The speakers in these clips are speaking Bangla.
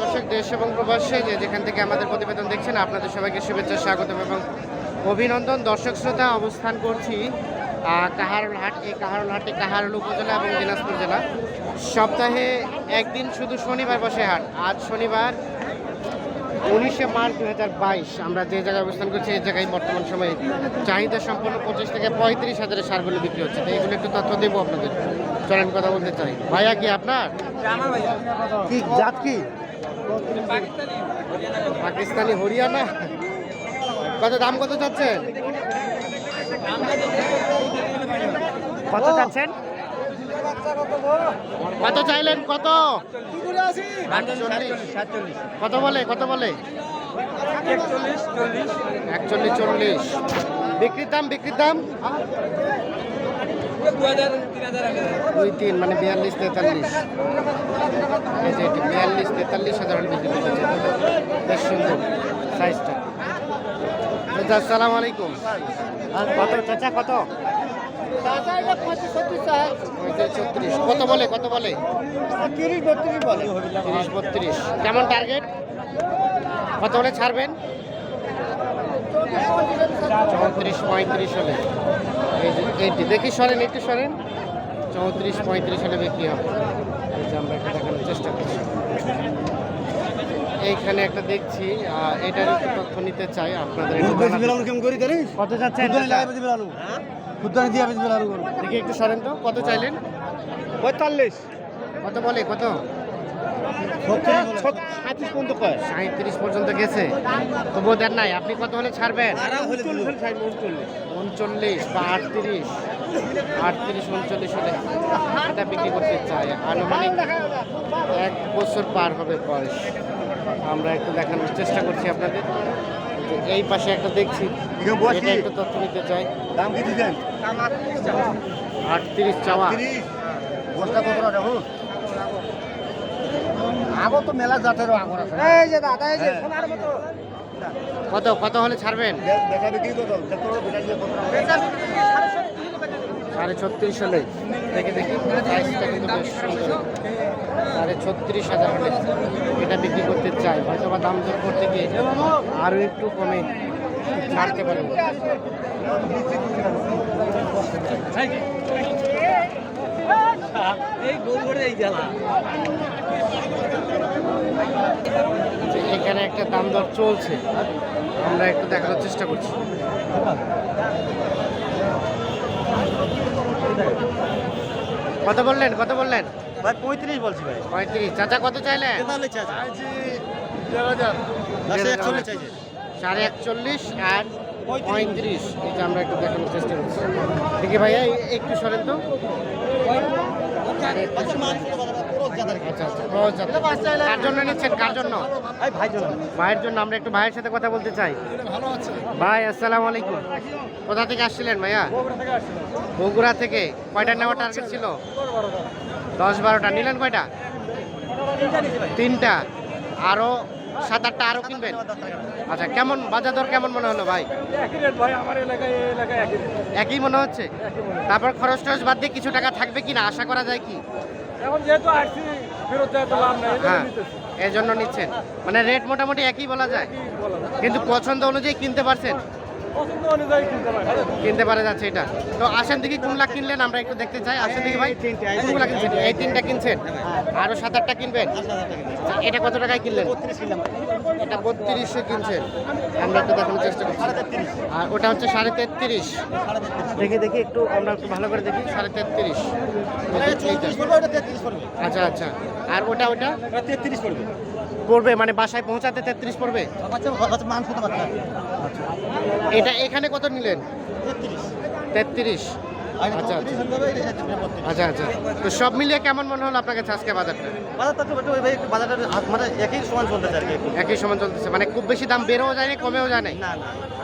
দর্শক, দেশ এবং প্রবাসে যে যেখান থেকে আমাদের প্রতিবেদন দেখছেন, আপনাদের সবাইকে শুভেচ্ছা, স্বাগতম এবং অভিনন্দন। দর্শক শ্রোতা, অবস্থান করছি কাহারোল হাট, এই কাহারোল হাটে কাহারোল উপজেলা এবং দিনাজপুর জেলা। সপ্তাহে একদিন শুধু শনিবার বসে হাট, আজ শনিবার উনিশে মার্চ দু হাজার বাইশ। আমরা যে জায়গায় অবস্থান করছি, এই জায়গায় বর্তমান সময়ে চাহিদা সম্পন্ন পঁচিশ থেকে পঁয়ত্রিশ হাজারের সারগুলো বিক্রি হচ্ছে। তো এইগুলো একটু তথ্য দেবো আপনাদের। চলেন, কথা বলতে চাই। ভাইয়া কি আপনার? কি, জাত কি? পাকিস্তানি হরিয়ানা? কত দাম কত চাচ্ছেন? কত চাচ্ছেন? কত চাইলেন? কত? কত বলে? কত বলে? একচল্লিশ চল্লিশ। বিক্রির দাম বিক্রির দাম? দুই তিন মানে বিয়াল্লিশ তেতাল্লিশ। এই যে এটি বিয়াল্লিশ তেতাল্লিশ হাজার বিক্রি চাই। বেশ সুন্দর সাইজটা। আসসালামু আলাইকুম। কত চাচা কত? ছত্রিশ। কত বলে কত বলে? তিরিশ বত্রিশ বলে। তিরিশ বত্রিশ। কেমন টার্গেট? কত বলে ছাড়বেন? চৌত্রিশ পঁয়ত্রিশ হলে। এই যে এইটি দেখি সরেন একটু সরেন। চৌত্রিশ পঁয়ত্রিশ হলে বিক্রি হবে। আমরা একটা দেখানোর চেষ্টা করছি। এইখানে একটা দেখছি এটার একটু তথ্য নিতে চাই আপনাদের কত দেখি একটু সরেন তো কত চাইলেন? পঁয়তাল্লিশ। কত বলে কত? সাঁত্রিশ পর্যন্ত কয়? সাঁত্রিশ পর্যন্ত গেছে। তবুও দেন নাই। আপনি কত হলে ছাড়বেন? উনচল্লিশ বা আটত্রিশ। আটত্রিশ উনচল্লিশ হলে এটা বিক্রি করতে চাই। আনুমানিক এক বছর পার হবে বয়স। আমরা একটু দেখানোর চেষ্টা করছি আপনাদের। এই পাশে একটা দেখছি। এটা একটু তথ্য নিতে চাই। দাম কি দিবেন? আটত্রিশ চাওয়া। বস্তা কত আগো তো মেলা আগর আছে। এই যে দাদা এই যে সোনার মতো। কত কত হলে ছাড়বেন? দেখা বিক্রি কত দেখো বেটা দিয়ে কত সাড়ে ছত্রিশ হলে। দেখে দেখি। প্রাইসটা কিন্তু বেশ সুন্দর। সাড়ে ছত্রিশ হাজার হলে এটা বিক্রি করতে চাই। হয়তো বা দাম দর করতে গিয়ে আরও একটু কমে ছাড়তে পারে এই গোবরে এই জ্বালা। এখানে একটা দাম দর চলছে। আমরা একটু দেখানোর চেষ্টা করছি। কত বললেন? কত বললেন? ভাই পঁয়ত্রিশ বলছি ভাই। পঁয়ত্রিশ। চাচা কত চাইলেন? সাড়ে একচল্লিশ আর পঁয়ত্রিশ। এটা আমরা একটু দেখানোর চেষ্টা করছি। দেখি ভাইয়া একটু সরেন তো। কার জন্য নিচ্ছেন? কার জন্য? ভাইয়ের জন্য। আমরা একটু ভাইয়ের সাথে কথা বলতে চাই। ভাই আসসালামু আলাইকুম। কোথা থেকে আসছিলেন ভাইয়া? বগুড়া থেকে। কয়টা নেওয়ার টার্গেট ছিল? দশ বারোটা। নিলেন কয়টা? তিনটা। আরও সাত আটটা আরও কিনবেন? আচ্ছা কেমন? বাজার দর কেমন মনে হলো ভাই? একই মনে হচ্ছে? তারপর খরচ টরচ বাদ দিয়ে কিছু টাকা থাকবে কি না আশা করা যায় কি? এখন যেহেতু আসছি ফেরত যায় তো লাভ নাই এই জন্য হ্যাঁ নিচ্ছেন। মানে রেট মোটামুটি একই বলা যায়? কিন্তু পছন্দ অনুযায়ী কিনতে পারছেন? কিনতে পারে যাচ্ছে এটা। তো আসেন দেখি কোনলা কিনলেন আমরা একটু দেখতে চাই। আসেন দেখি ভাই কোনগুলা কিনছেন? এই তিনটা। কিনছেন? আরও সাত আটটা কিনবেন? আচ্ছা, এটা কত টাকায় কিনলেন? এটা বত্রিশে কিনছেন। আমরা একটু দেখানোর চেষ্টা করছি। আর ওটা হচ্ছে সাড়ে তেত্রিশ। দেখে দেখি একটু আমরা একটু ভালো করে দেখি। সাড়ে তেত্রিশ। আচ্ছা আচ্ছা। আর ওটা? ওটা তেত্রিশ পড়বে। পড়বে মানে বাসায় পৌঁছাতে তেত্রিশ পড়বে? এটা এখানে কত নিলেন? তেত্রিশ। আচ্ছা আচ্ছা। আচ্ছা আচ্ছা। তো সব মিলিয়ে কেমন মনে হলো আপনার কাছে আজকে বাজারটা? বাজারটা তো একটু ভাই একটু বাজারটা মানে একই সমান চলতেছে আর কি একই সমান চলতেছে মানে খুব বেশি দাম বেড়েও যায় না কমেও যায় না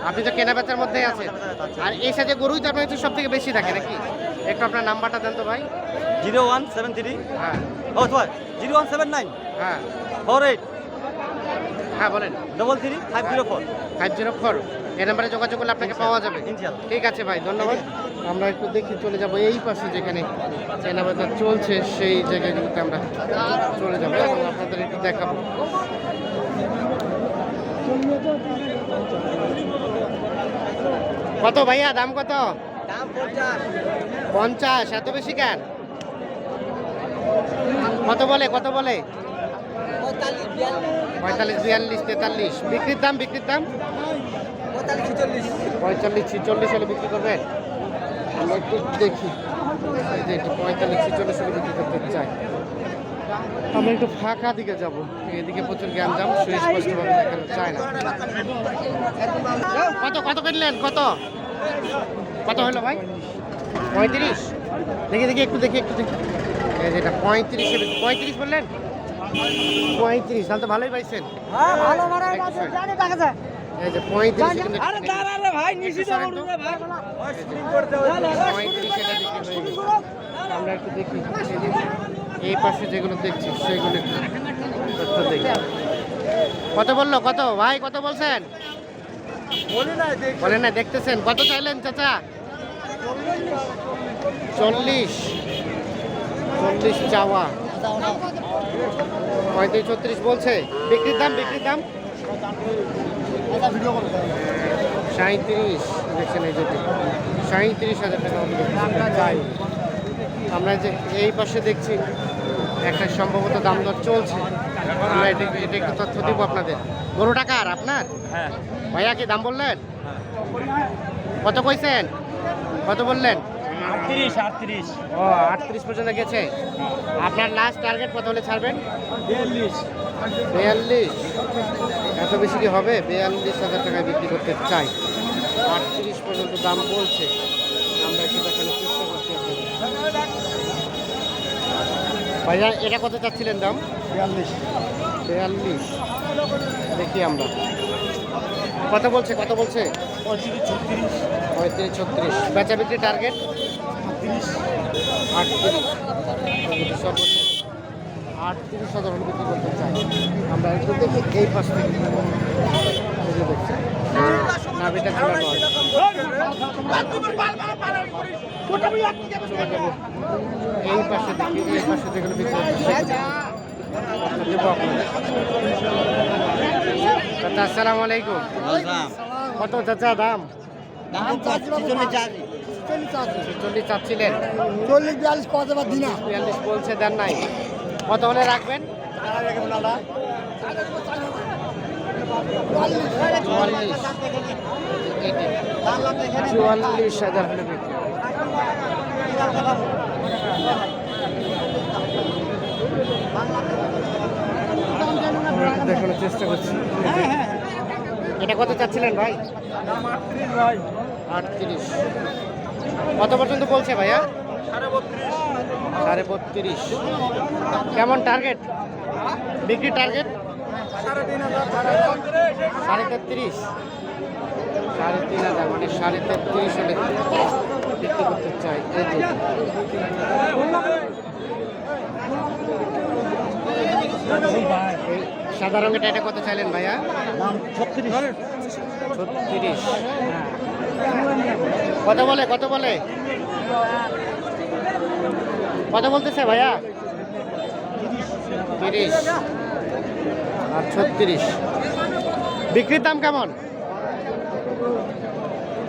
আপনি তো কেনা বেচার মধ্যেই আছেন। আর এই সাথে গরুই তো আপনার কাছে সব থেকে বেশি থাকে নাকি? একটু আপনার নাম্বারটা দেন তো ভাই। Zero one seven three. হ্যাঁ। ও জিরো ওয়ান সেভেন নাইন। হ্যাঁ। ফোর এইট হ্যাঁ বলেন। Double three five zero four five zero four এই নাম্বারে যোগাযোগ করলে আপনাকে পাওয়া যাবে। ঠিক আছে ভাই ধন্যবাদ। আমরা একটু দেখি চলে যাব এই পাশে যেখানে চাইনা বাজার চলছে সেই জায়গাগুলোতে আমরা চলে যাব এবং আপনাদের একটু দেখাবো। কত ভাইয়া দাম কত? পঞ্চাশ এত বেশি কেন? কত বলে কত বলে? পঁয়তাল্লিশ, বিয়াল্লিশ, তেতাল্লিশ। বিক্রির দাম বিক্রির দাম? পঁয়তাল্লিশ, ছেচল্লিশ হলে বিক্রি করবেন? আমরা একটু দেখি। যে পঁয়তাল্লিশ, ছিচল্লিশ হলে বিক্রি করতে চাই। আমরা একটু ফাঁকা দিকে যাব। এদিকে প্রচুর জ্ঞান যাম সুস্পষ্টভাবে দেখানো চায় না। কত কত কিনলেন? কত? কত হলো ভাই? পঁয়ত্রিশ? দেখি দেখি, একটু দেখি একটু দেখি। যেটা পঁয়ত্রিশে পঁয়ত্রিশ বললেন? পঁয়ত্রিশ তাহলে তো ভালোই পাইছেন। হ্যাঁ ভালো জানি দেখা যায়। এই যে পঁয়ত্রিশ আরে দাঁড়া রে ভাই নিশ্চিত একটু রে ভাই। পঁয়ত্রিশ এটা বিক্রি হয়ে গেছে। আমরা একটু দেখি এই পাশে যেগুলো দেখছি সেগুলো একটু দেখি। কত বলল কত? ভাই কত বলছেন? বলি না দেখ। বলেন না দেখতেছেন। কত চাইলেন চাচা? চল্লিশ। চল্লিশ চাওয়া। পঁয়ত্রিশ ছত্রিশ বলছে। বিক্রির দাম বিক্রির দাম? সাঁত্রিশ দেখছেন এই যেটি সাঁত্রিশ হাজার টাকা বিক্রি চাই আমরা যে এই পাশে দেখছি একটা সম্ভবত দাম দর চলছে। আমরা এটা এটা একটু তথ্য দিব আপনাদের। গরু টাকা আর আপনার? হ্যাঁ। ভাইয়া কি দাম বললেন? কত কইছেন? কত বললেন? আটত্রিশ আটত্রিশ। ও আটত্রিশ পর্যন্ত গেছে। আপনার লাস্ট টার্গেট কত হলে ছাড়বেন? বিয়াল্লিশ। বিয়াল্লিশ। এত বেশি কি হবে? বিয়াল্লিশ হাজার টাকায় বিক্রি করতে চাই। আটত্রিশ পর্যন্ত দাম বলছে। আমরা একটু দেখানোর চেষ্টা করছি ভাইয়া এটা কত চাচ্ছিলেন দাম? বিয়াল্লিশ। বিয়াল্লিশ। দেখি আমরা। কত বলছে কত বলছে? পঁয়ত্রিশ, ছত্রিশ। বেচা বিক্রি টার্গেট আটত্রিশ। আটত্রিশ হাজার হলে বিক্রি করতে চাই। আমরা একটু দেখি, এই পাশ থেকে দেখছি। এই পাশে দেখি, এই পাশে যেগুলো বিক্রি সেগুলো দেবো আপনাদের আসসালামু আলাইকুম। কত চাচা দাম? দাম ছেচল্লিশ চাষি চল্লিশ চাচ্ছিলেন? চল্লিশ বিয়াল্লিশ কত বা দিনা। বিয়াল্লিশ বলছে দেন নাই। কত হলে রাখবেন? চুয়াল্লিশ। চুয়াল্লিশ হাজার হলে বিক্রি হবে। আমরা একটু দেখানোর চেষ্টা করছি। এটা কত চাচ্ছিলেন ভাই? আটত্রিশ। ভাই আটত্রিশ কত পর্যন্ত বলছে ভাইয়া? সাড়ে বত্রিশ। কেমন টার্গেট বিক্রি টার্গেট সাড়ে তেত্রিশ। সাড়ে তিন হাজার মানে সাড়ে তেত্রিশ হলে বিক্রি করতে চাই। এই যে। এই সাদা রঙের এটা কত চাইলেন ভাইয়া? দাম ছত্রিশ। ছত্রিশ কত বলে কত বলে? কত বলতেছে ভাইয়া? তিরিশ। আর ছত্রিশ। বিক্রির দাম কেমন?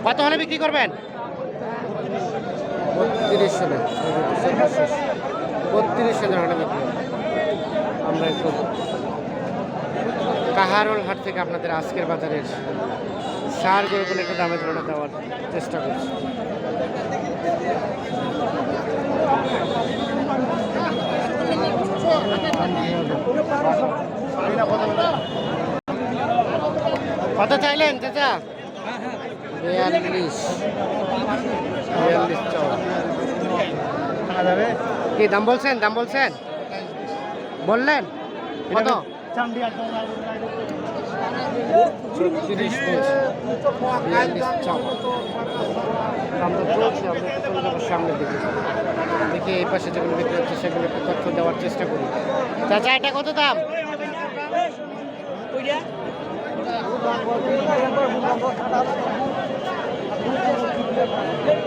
কত হলে বিক্রি করবেন? বত্রিশ হলে। বত্রিশ হাজার হলে বিক্রি। আমরা একটু কাহারোল হাট থেকে আপনাদের আজকের বাজারের সার গরুগুলো একটু দামে ধারণা দেওয়ার চেষ্টা করছি। কত চাইলেন চাচা? বিয়াল্লিশ। বিয়াল্লিশ কি দাম বলছেন? দাম বলছেন? বললেন? কত? দেখি এই পাশে যেগুলো বিক্রি হচ্ছে সেগুলো একটু তথ্য দেওয়ার চেষ্টা করি চাচা এটা কত দাম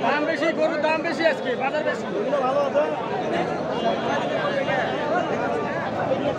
দাম বেশি, গরুর দাম বেশি আজকে, বাজার বেশি। ভালো আছে